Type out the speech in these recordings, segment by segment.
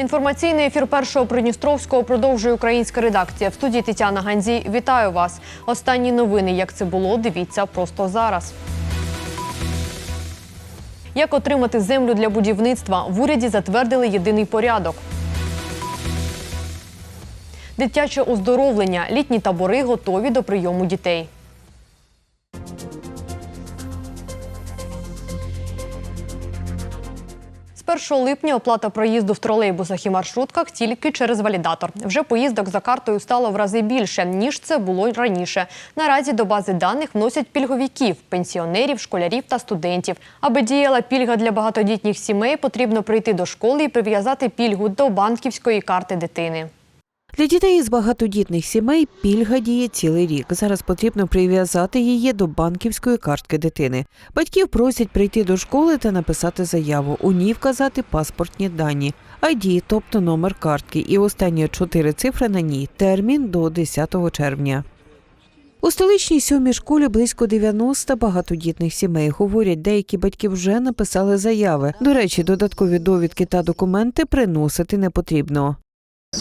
Інформаційний ефір першого Придністровського продовжує українська редакція. В студії Тетяна Ганзій. Вітаю вас. Останні новини, як це було, дивіться просто зараз. Як отримати землю для будівництва? В уряді затвердили єдиний порядок. Дитяче оздоровлення. Літні табори готові до прийому дітей. 1 липня оплата проїзду в тролейбусах і маршрутках тільки через валідатор. Вже поїздок за картою стало в рази більше, ніж це було раніше. Наразі до бази даних вносять пільговиків, пенсіонерів, школярів та студентів. Аби діяла пільга для багатодітніх сімей, потрібно прийти до школи і прив'язати пільгу до банківської карти дитини. Для дітей із багатодітних сімей пільга діє цілий рік. Зараз потрібно прив'язати її до банківської картки дитини. Батьків просять прийти до школи та написати заяву. У ній вказати паспортні дані, ID, тобто номер картки, і останні чотири цифри на ній. Термін до 10 червня. У столичній сьомій школі близько 90 багатодітних сімей. Говорять, деякі батьки вже написали заяви. До речі, додаткові довідки та документи приносити не потрібно.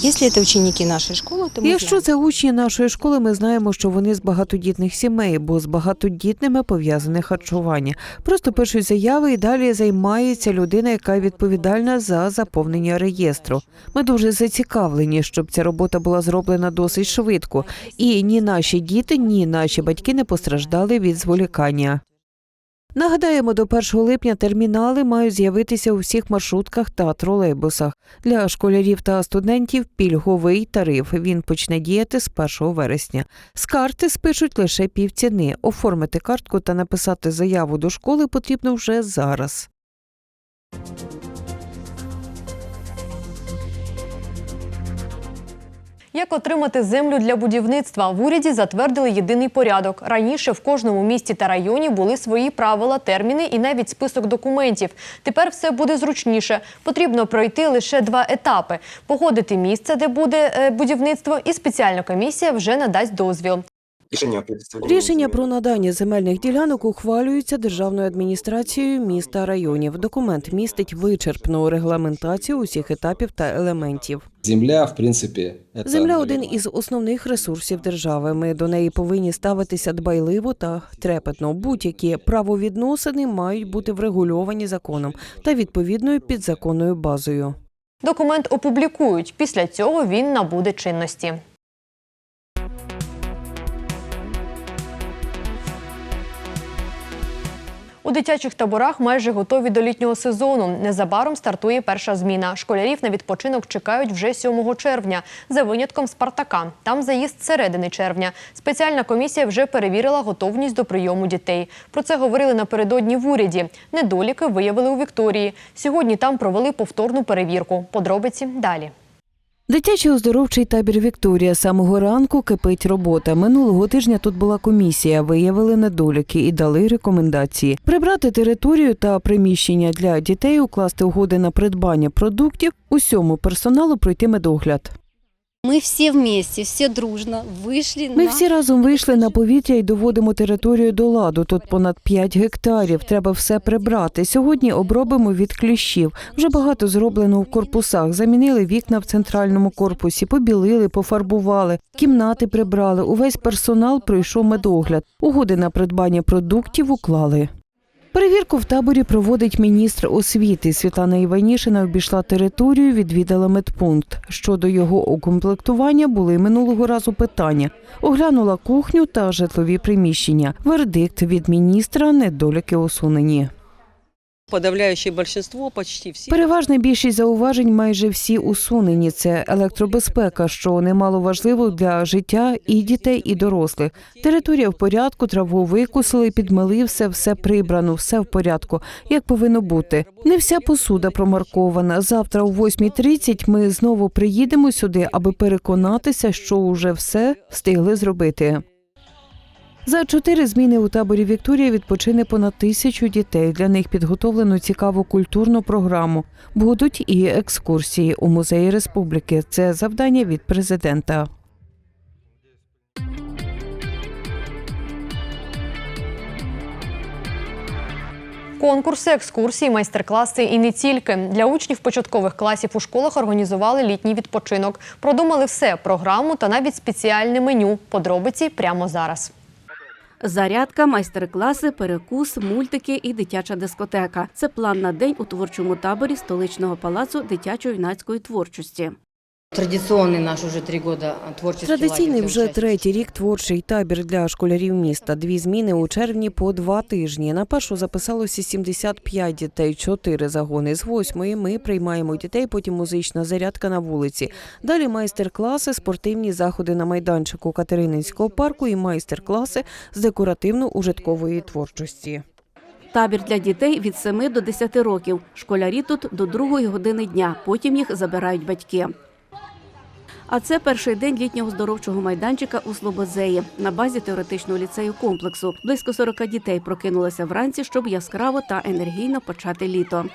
Если это ученики нашей школы, то мы Якщо знаем. це учні нашої школи, ми знаємо, що вони з багатодітних сімей, бо з багатодітними пов'язане харчування. Просто пишуть заяви і далі займається людина, яка відповідальна за заповнення реєстру. Ми дуже зацікавлені, щоб ця робота була зроблена досить швидко, і ні наші діти, ні наші батьки не постраждали від зволікання. Нагадаємо, до 1 липня термінали мають з'явитися у всіх маршрутках та тролейбусах. Для школярів та студентів пільговий тариф. Він почне діяти з 1 вересня. З карти спишуть лише півціни. Оформити картку та написати заяву до школи потрібно вже зараз. Як отримати землю для будівництва? В уряді затвердили єдиний порядок. Раніше в кожному місті та районі були свої правила, терміни і навіть список документів. Тепер все буде зручніше. Потрібно пройти лише два етапи: погодити місце, де буде е, будівництво, і спеціальна комісія вже надасть дозвіл. Рішення, предоставлення Рішення про надання земельних ділянок ухвалюються державною адміністрацією міст та районів. Документ містить вичерпну регламентацію усіх етапів та елементів. Земля, в принципі, Земля один із основних ресурсів держави. Ми до неї повинні ставитися дбайливо та трепетно. Будь-які правовідносини мають бути врегульовані законом та відповідною підзаконною базою. Документ опублікують. Після цього він набуде чинності. У дитячих таборах майже готові до літнього сезону. Незабаром стартує перша зміна. Школярів на відпочинок чекають вже 7 червня, за винятком Спартака. Там заїзд середини червня. Спеціальна комісія вже перевірила готовність до прийому дітей. Про це говорили напередодні в уряді. Недоліки виявили у Вікторії. Сьогодні там провели повторну перевірку. Подробиці далі. Дитячий оздоровчий табір Вікторія самого ранку кипить робота. Минулого тижня тут була комісія, виявили недоліки і дали рекомендації прибрати територію та приміщення для дітей, укласти угоди на придбання продуктів, усьому персоналу пройти медогляд. Мы все вместе, все дружно вышли Ми всі разом вийшли на повітря і доводимо територію до ладу. Тут понад 5 гектарів. Треба все прибрати. Сьогодні обробимо від кліщів. Вже багато зроблено в корпусах. Замінили вікна в центральному корпусі, побілили, пофарбували, кімнати прибрали. Увесь персонал пройшов медогляд. Угоди на придбання продуктів уклали. Перевірку в таборі проводить міністр освіти. Світлана Іванішина обійшла територію, відвідала медпункт. Щодо його укомплектування були минулого разу питання. Оглянула кухню та житлові приміщення. Вердикт від міністра недоліки усунені. Подавляющее большинство, почти всі. Переважна більшість зауважень майже всі усунені. Це електробезпека, що немало важливо для життя і дітей, і дорослих. Територія в порядку, траву викусили, підмели все, все прибрано, все в порядку, як повинно бути. Не вся посуда промаркована. Завтра о 8.30 ми знову приїдемо сюди, аби переконатися, що уже все встигли зробити. За чотири зміни у таборі Вікторія відпочине понад тисячу дітей. Для них підготовлено цікаву культурну програму. Будуть і екскурсії у музеї республіки. Це завдання від президента. Конкурси, екскурсії, майстер-класи і не тільки для учнів початкових класів у школах організували літній відпочинок. Продумали все програму та навіть спеціальне меню. Подробиці прямо зараз. Зарядка, майстер-класи, перекус, мультики і дитяча дискотека. Це план на день у творчому таборі столичного палацу дитячо-юнацької творчості. Традиционный наш уже три года творческий Традиційний вже третій рік творчий табір для школярів міста. Дві зміни у червні по два тижні. На першу записалося 75 дітей, чотири загони. З восьмої ми приймаємо дітей, потім музична зарядка на вулиці. Далі майстер-класи, спортивні заходи на майданчику Катерининського парку і майстер-класи з декоративно-ужиткової творчості. Табір для дітей від 7 до 10 років. Школярі тут до другої години дня. Потім їх забирають батьки. А це перший день літнього здоровчого майданчика у Слободзеї на базі теоретичного ліцею комплексу. Близько 40 дітей прокинулися вранці, щоб яскраво та енергійно почати літо.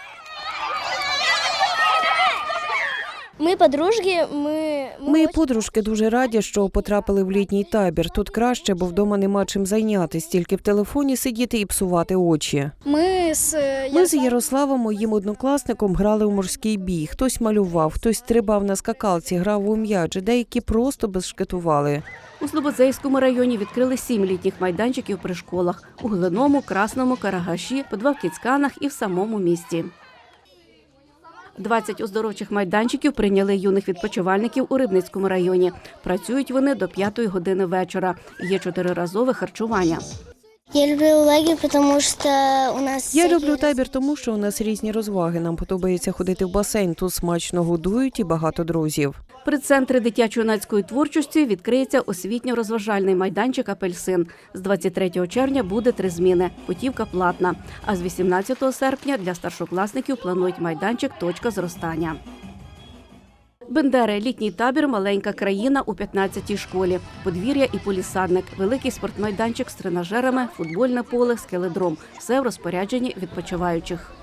Мы подружки, мы... Ми очень- подружки дуже раді, що потрапили в літній табір. Тут краще, бо вдома нема чим зайнятися, тільки в телефоні сидіти і псувати очі. Мы с э, Ми з Ярославом- Ярославом, моїм однокласником, грали у морський бій. Хтось малював, хтось стрибав на скакалці, грав у м'яч, деякі просто безшкетували. У Слободзейському районі відкрили сім літніх майданчиків при школах у Глиному, Красному, Карагаші, по два в Кіцканах і в самому місті. 20 оздоровчих майданчиків прийняли юних відпочивальників у Рибницькому районі. Працюють вони до 5 години вечора. Є чотириразове харчування. Я люблю лагерь, тому що у нас... Я люблю табір, тому що у нас різні розваги. Нам подобається ходити в басейн. Тут смачно годують і багато друзів. При центрі дитячо-юнацької творчості відкриється освітньо-розважальний майданчик Апельсин. З 23 червня буде три зміни. Путівка платна. А з 18 серпня для старшокласників планують майданчик Точка зростання. Бендери літній табір Маленька країна у 15-й школі. Подвір'я і полісадник, великий спортмайданчик з тренажерами, футбольне поле, скеледром. Все в розпорядженні відпочиваючих.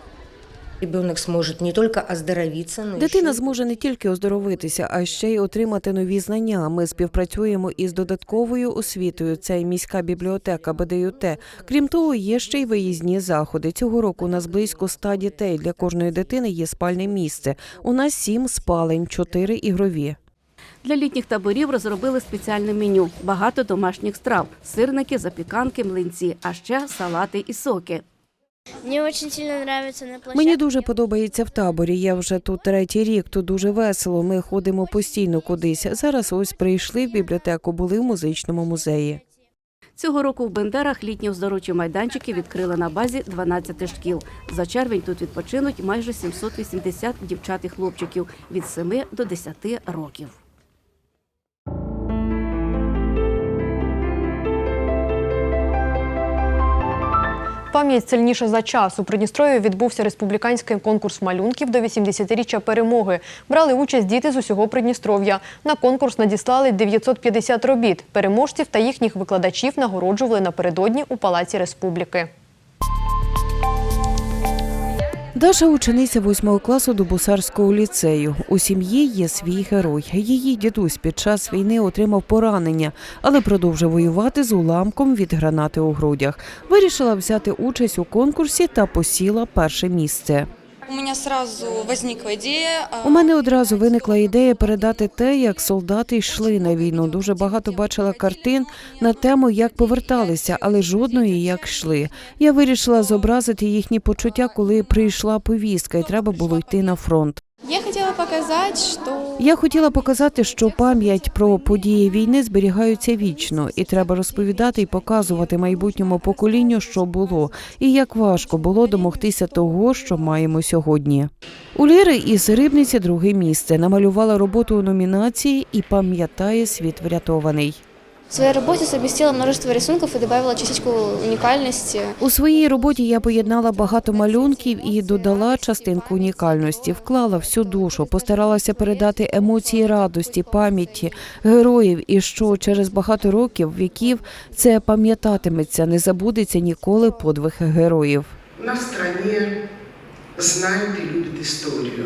Дитина зможе не тільки оздоровитися, а ще й отримати нові знання. Ми співпрацюємо із додатковою освітою. Це і міська бібліотека БДЮТ. Крім того, є ще й виїзні заходи. Цього року у нас близько 100 дітей. Для кожної дитини є спальне місце. У нас сім спалень, чотири ігрові. Для літніх таборів розробили спеціальне меню: багато домашніх страв, сирники, запіканки, млинці, а ще салати і соки. Мені дуже подобається в таборі. Я вже тут третій рік. Тут дуже весело. Ми ходимо постійно кудись. Зараз ось прийшли в бібліотеку, були в музичному музеї. Цього року в Бендерах літні оздоровчі майданчики відкрили на базі 12 шкіл. За червень тут відпочинуть майже 780 дівчат і хлопчиків від 7 до 10 років. Пам'ять сильніша за час. У Придністрові відбувся республіканський конкурс малюнків до 80-річчя перемоги. Брали участь діти з усього Придністров'я. На конкурс надіслали 950 робіт. Переможців та їхніх викладачів нагороджували напередодні у Палаці Республіки. Даша учениця восьмого класу Дубусарського ліцею. У сім'ї є свій герой. Її дідусь під час війни отримав поранення, але продовжив воювати з уламком від гранати у грудях. Вирішила взяти участь у конкурсі та посіла перше місце. У мене сразу возникла ідея. У мене одразу виникла ідея передати те, як солдати йшли на війну. Дуже багато бачила картин на тему, як поверталися, але жодної як йшли. Я вирішила зобразити їхні почуття, коли прийшла повістка, і треба було йти на фронт. Я хотела показать, что Я хотіла показати, що пам'ять про події війни зберігаються вічно, і треба розповідати і показувати майбутньому поколінню, що було, і як важко було домогтися того, що маємо сьогодні. У Ліри із Рибниці друге місце намалювала роботу у номінації і пам'ятає світ врятований. В своей работе совместила множество рисунков и добавила частичку уникальности. У своїй роботі я поєднала багато малюнків і додала частинку унікальності, вклала всю душу, постаралася передати емоції радості, пам'яті героїв, і що через багато років віків це пам'ятатиметься, не забудеться ніколи подвиг героїв. У нас в стране знают и любят историю.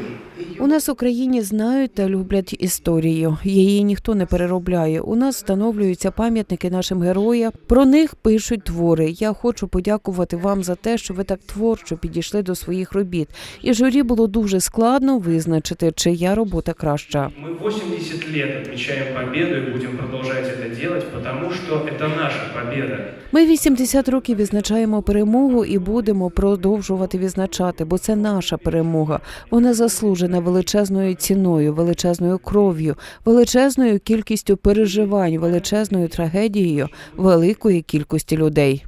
У нас в Україні знають та люблять історію. Її ніхто не переробляє. У нас встановлюються пам'ятники нашим героям. Про них пишуть твори. Я хочу подякувати вам за те, що ви так творчо підійшли до своїх робіт. І журі було дуже складно визначити, чия робота краща. Мы 80 лет отмечаем победу и будем продолжать это делать, потому что это наша победа. Ми 80 років відзначаємо перемогу і будемо продовжувати відзначати, бо це наша перемога. Вона заслужена величезною ціною, величезною кров'ю, величезною кількістю переживань, величезною трагедією великої кількості людей.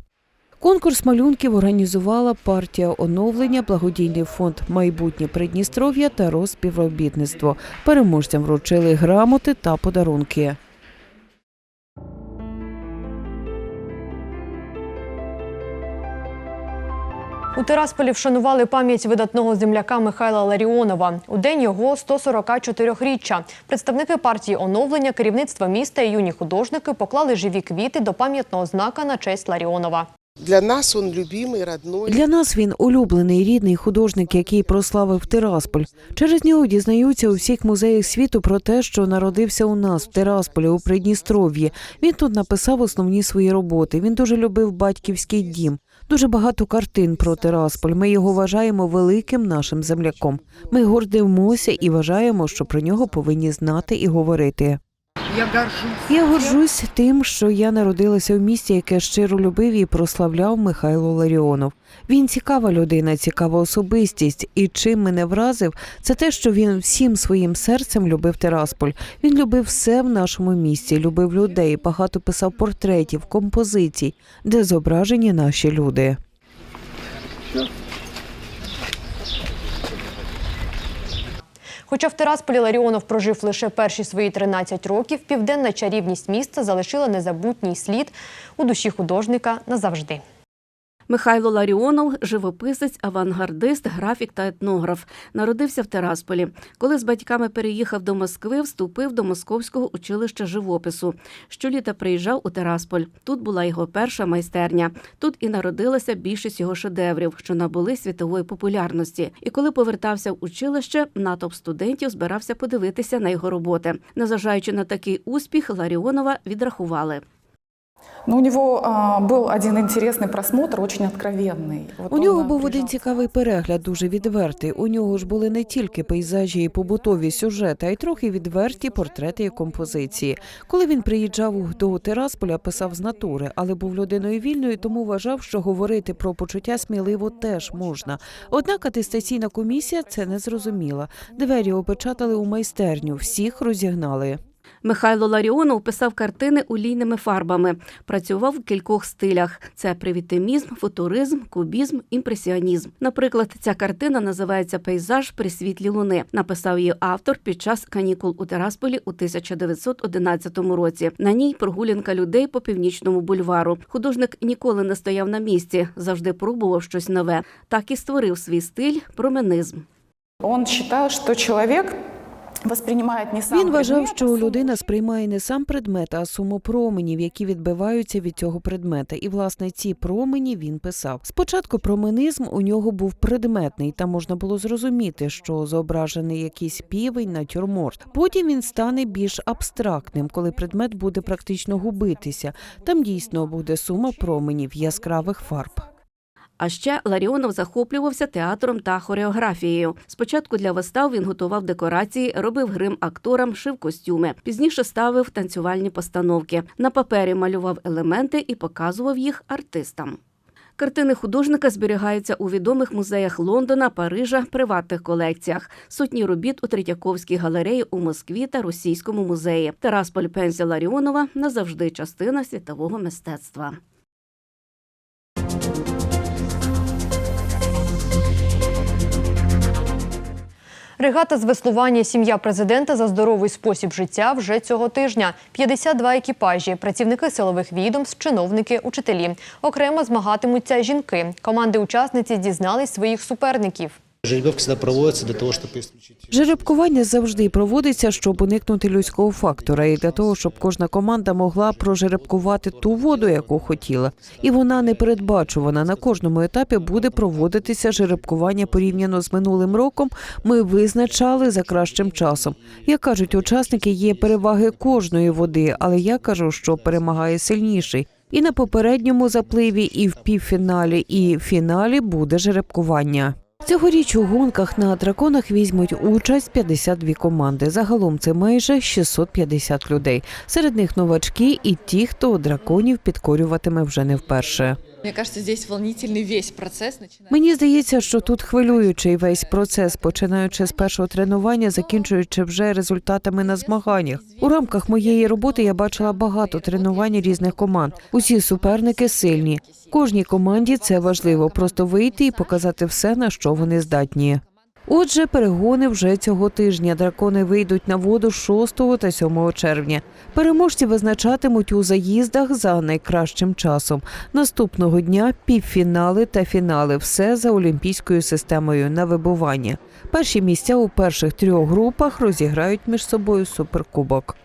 Конкурс малюнків організувала партія оновлення, благодійний фонд Майбутнє Придністров'я та розпівробітництво. Переможцям вручили грамоти та подарунки. У Тирасполі вшанували пам'ять видатного земляка Михайла Ларіонова. У день його 144-річчя. Представники партії оновлення, керівництва міста і юні художники поклали живі квіти до пам'ятного знака на честь Ларіонова. Для нас он любимый, родной. Для нас він улюблений рідний художник, який прославив Тирасполь. Через нього дізнаються у всіх музеях світу про те, що народився у нас в Тирасполі у Придністров'ї. Він тут написав основні свої роботи. Він дуже любив батьківський дім. Дуже багато картин про Тирасполь. Ми його вважаємо великим нашим земляком. Ми гордимося і вважаємо, що про нього повинні знати і говорити. Я горжусь тим, що я народилася в місті, яке щиро любив і прославляв Михайло Ларіонов. Він цікава людина, цікава особистість. І чим мене вразив, це те, що він всім своїм серцем любив Тирасполь. Він любив все в нашому місті, любив людей, багато писав портретів, композицій, де зображені наші люди. Хоча в Терасполі Ларіонов прожив лише перші свої 13 років, південна чарівність міста залишила незабутній слід у душі художника назавжди. Михайло Ларіонов – живописець, авангардист, графік та етнограф. Народився в Терасполі. Коли з батьками переїхав до Москви, вступив до Московського училища живопису. Щоліта приїжджав у Терасполь. Тут була його перша майстерня. Тут і народилася більшість його шедеврів, що набули світової популярності. І коли повертався в училище, натовп студентів збирався подивитися на його роботи. Незважаючи на такий успіх, Ларіонова відрахували. Ну, у него а, был один интересный просмотр, очень откровенный. Вот У он, нього а, був один приезжал. цікавий перегляд, дуже відвертий. У нього ж були не тільки пейзажі і побутові сюжети, а й трохи відверті портрети і композиції. Коли він приїжджав до Тирасполя, писав з натури, але був людиною вільною, тому вважав, що говорити про почуття сміливо теж можна. Однак атестаційна комісія це не зрозуміла. Двері опечатали у майстерню, всіх розігнали. Михайло Ларіонов писав картини олійними фарбами. Працював в кількох стилях: це привітимізм, футуризм, кубізм, імпресіонізм. Наприклад, ця картина називається Пейзаж при світлі луни. Написав її автор під час канікул у Терасполі у 1911 році. На ній прогулянка людей по північному бульвару. Художник ніколи не стояв на місці, завжди пробував щось нове. Так і створив свій стиль променизм. Он считал, что человек Він вважав, що людина сприймає не сам предмет, а суму променів, які відбиваються від цього предмета. І власне ці промені він писав. Спочатку променизм у нього був предметний, там можна було зрозуміти, що зображений якийсь півень, натюрморт. Потім він стане більш абстрактним, коли предмет буде практично губитися. Там дійсно буде сума променів яскравих фарб. А ще Ларіонов захоплювався театром та хореографією. Спочатку для вистав він готував декорації, робив грим акторам, шив костюми. Пізніше ставив танцювальні постановки. На папері малював елементи і показував їх артистам. Картини художника зберігаються у відомих музеях Лондона, Парижа, приватних колекціях. Сотні робіт у Третьяковській галереї у Москві та Російському музеї. Тарасполь Пензя Ларіонова назавжди частина світового мистецтва. Регата з веслування сім'я президента за здоровий спосіб життя вже цього тижня. 52 екіпажі, працівники силових відомств, чиновники, учителі. Окремо змагатимуться жінки. Команди учасниці дізнались своїх суперників. Жеребьевка всегда проводится для того, чтобы исключить... Жеребкування завжди проводиться, щоб уникнути людського фактора, і для того, щоб кожна команда могла прожеребкувати ту воду, яку хотіла. І вона не передбачувана. На кожному етапі буде проводитися жеребкування порівняно з минулим роком. Ми визначали за кращим часом. Як кажуть учасники, є переваги кожної води, але я кажу, що перемагає сильніший. І на попередньому запливі, і в півфіналі, і в фіналі буде жеребкування. Цьогоріч у гонках на драконах візьмуть участь 52 команди. Загалом це майже 650 людей. Серед них новачки і ті, хто драконів підкорюватиме вже не вперше. Мне кажется, здесь волнительный весь начинается. Мені здається, що тут хвилюючий весь процес, починаючи з першого тренування, закінчуючи вже результатами на змаганнях. У рамках моєї роботи я бачила багато тренувань різних команд. Усі суперники сильні. Кожній команді це важливо просто вийти і показати все, на що вони здатні. Отже, перегони вже цього тижня. Дракони вийдуть на воду 6 та 7 червня. Переможці визначатимуть у заїздах за найкращим часом. Наступного дня півфінали та фінали. Все за олімпійською системою на вибування. Перші місця у перших трьох групах розіграють між собою суперкубок.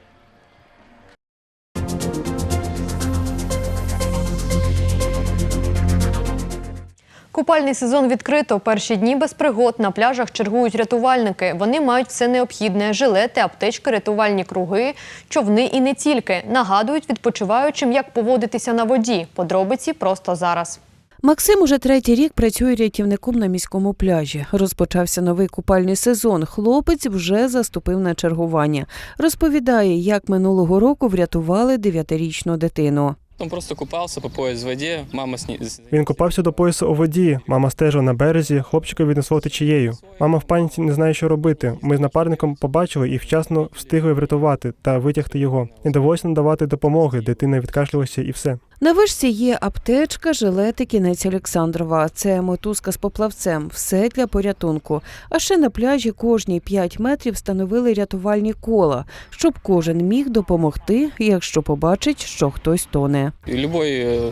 Купальний сезон відкрито. Перші дні без пригод на пляжах чергують рятувальники. Вони мають все необхідне: жилети, аптечки, рятувальні круги, човни і не тільки. Нагадують відпочиваючим, як поводитися на воді. Подробиці просто зараз. Максим уже третій рік працює рятівником на міському пляжі. Розпочався новий купальний сезон. Хлопець вже заступив на чергування. Розповідає, як минулого року врятували дев'ятирічну дитину. Он просто купався по пояс в воді, мама з Він купався до поясу у воді. Мама стежила на березі, хлопчика віднесло течією. Мама в паніці не знає, що робити. Ми з напарником побачили і вчасно встигли врятувати та витягти його. Не довелося надавати допомоги. Дитина відкашлялася і все. На вишці є аптечка, жилети, кінець Олександрова. Це мотузка з поплавцем. Все для порятунку. А ще на пляжі кожні 5 метрів встановили рятувальні кола, щоб кожен міг допомогти, якщо побачить, що хтось тоне. Любой е,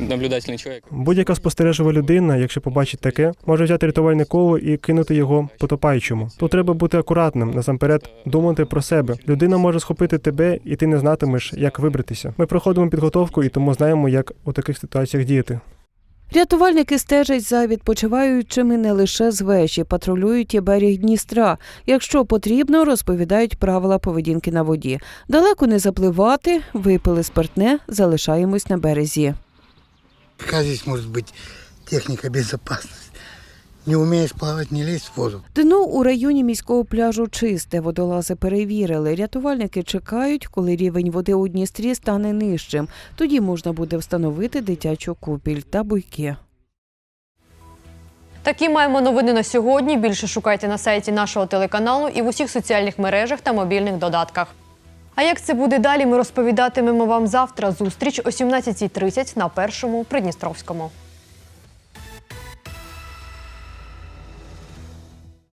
наблюдательний чоловік. Будь-яка спостережлива людина, якщо побачить таке, може взяти рятувальне коло і кинути його потопаючому. Тут треба бути акуратним, насамперед думати про себе. Людина може схопити тебе, і ти не знатимеш, як вибратися. Ми проходимо підготовку і тому знаємо, як у таких ситуаціях діяти. Рятувальники стежать за відпочиваючими не лише з вежі, патрулюють і берег Дністра. Якщо потрібно, розповідають правила поведінки на воді. Далеко не запливати, випили спиртне, залишаємось на березі. Яка тут може бути техніка безопасности? Не умеешь плавать, не лезь в воду. Дно у районі міського пляжу чисте. Водолази перевірили. Рятувальники чекають, коли рівень води у Дністрі стане нижчим. Тоді можна буде встановити дитячу купіль та буйки. Такі маємо новини на сьогодні. Більше шукайте на сайті нашого телеканалу і в усіх соціальних мережах та мобільних додатках. А як це буде далі, ми розповідатимемо вам завтра. Зустріч о 17.30 на першому Придністровському.